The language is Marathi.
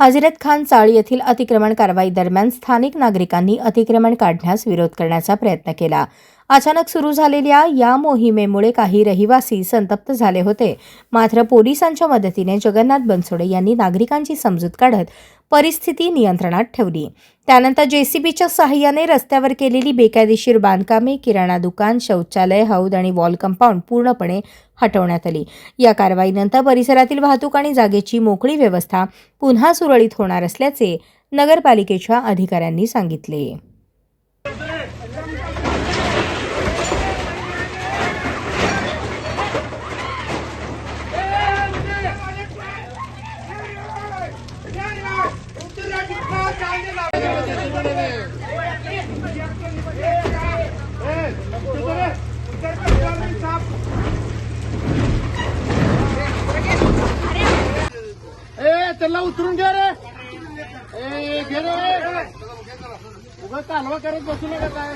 हजरत खान चाळ येथील अतिक्रमण कारवाई दरम्यान स्थानिक नागरिकांनी अतिक्रमण काढण्यास विरोध करण्याचा प्रयत्न केला. अचानक सुरू झालेल्या या मोहिमेमुळे काही रहिवासी संतप्त झाले होते. मात्र पोलिसांच्या मदतीने जगन्नाथ बनसोडे यांनी नागरिकांची समजूत काढत परिस्थिती नियंत्रणात ठेवली. त्यानंतर जेसीबीच्या सहाय्याने रस्त्यावर केलेली बेकायदेशीर बांधकामे किराणा दुकान शौचालय हौद आणि वॉल कंपाऊंड पूर्णपणे हटवण्यात आली. या कारवाईनंतर परिसरातील वाहतूक आणि जागेची मोकळी व्यवस्था पुन्हा सुरळीत होणार असल्याचे नगरपालिकेच्या अधिकाऱ्यांनी सांगितले. त्याला उतरून घे रे. ए घे रे. उगा कालवा करत बसू नका काय.